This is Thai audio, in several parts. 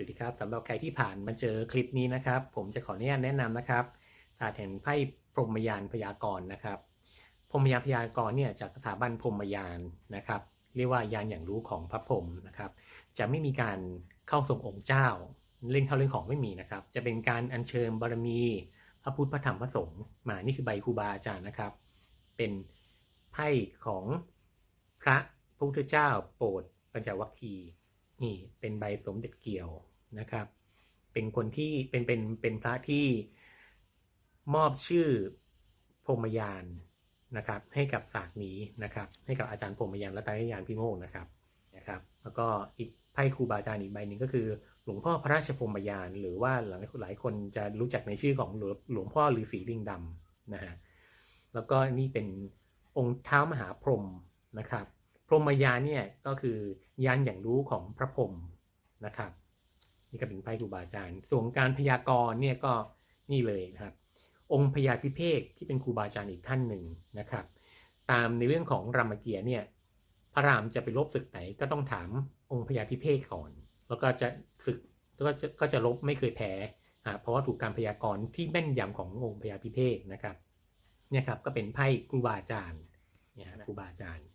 สวัสดีครับสำหรับใครที่ผ่านมาเจอคลิปนี้นะครับ ผมจะขออนุญาตแนะนำนะครับถาดแห่งไพ่พรหมยานพยากรณ์นะครับพรหมยานพยากรณ์เนี่ยจากสถาบันพรหมยานนะครับ เรียกว่ายานอย่างรู้ของพระพรหมนะครับ จะไม่มีการเข้าทรงองค์เจ้า เล่นเข้าเรื่องของไม่มีนะครับ จะเป็นการอัญเชิญบารมี พระพุทธพระธรรมพระสงฆ์มานี่คือใบครูบาอาจารย์นะครับ เป็นไพ่ของพระพุทธเจ้าโปรดปัญจวัคคีย์ นี่เป็นใบสมเด็จเกี่ยวนะครับ เป็นคนที่เป็นเป็นเป็นพระที่มอบชื่อพรมยานนะครับ ให้กับศาสตร์นี้นะครับ ให้กับอาจารย์พรมยานรัตนยานพิโมกนะครับนะครับ แล้วก็อีกไพ่ครูบาอาจารย์อีกใบหนึ่งก็คือ หลวงพ่อพระราชพรมยาน หรือว่าหลายหลายคนจะรู้จักในชื่อของหลวงหลวงพ่อฤาษีลิงดำนะฮะแล้วก็นี่เป็นองค์เท้ามหาพรหมนะครับ พรหมยานเนี่ยก็คือยานอย่างรู้ของพระพรหมนะครับนี่ก็เป็นไพ่ครูบาอาจารย์ ส่วนการพยากรณ์เนี่ยก็นี่เลยนะครับ องค์พญาพิเภกที่เป็นครูบาอาจารย์อีกท่านหนึ่งนะครับ ตามในเรื่องของรามเกียรติเนี่ยพระรามจะไปลบศึกไหนก็ต้องถามองค์พญาพิเภกก่อน แล้วก็จะศึกแล้วก็จะก็จะลบไม่เคยแพ้เพราะว่าถูกการพยากรณ์ที่แม่นยำขององค์พญาพิเภกนะครับเนี่ยครับก็เป็นไพ่ครูบาอาจารย์เนี่ยครูบาอาจารย์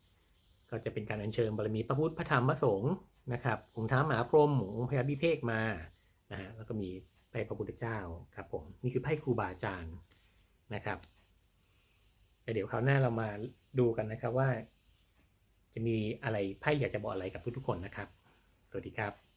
ก็จะเป็นการอัญเชิญบารมีพระพุทธพระธรรมพระสงฆ์นะครับองค์ท้าหมาพรหมองค์พญาบิเภกมานะฮะแล้วก็มีไพ่พระพุทธเจ้าครับผมนี่คือไพ่ครูบาอาจารย์นะครับแต่เดี๋ยวคราวหน้าเรามาดูกันนะครับว่า จะมีอะไรไพ่อยากจะบอกอะไรกับทุกๆคนนะครับ สวัสดีครับ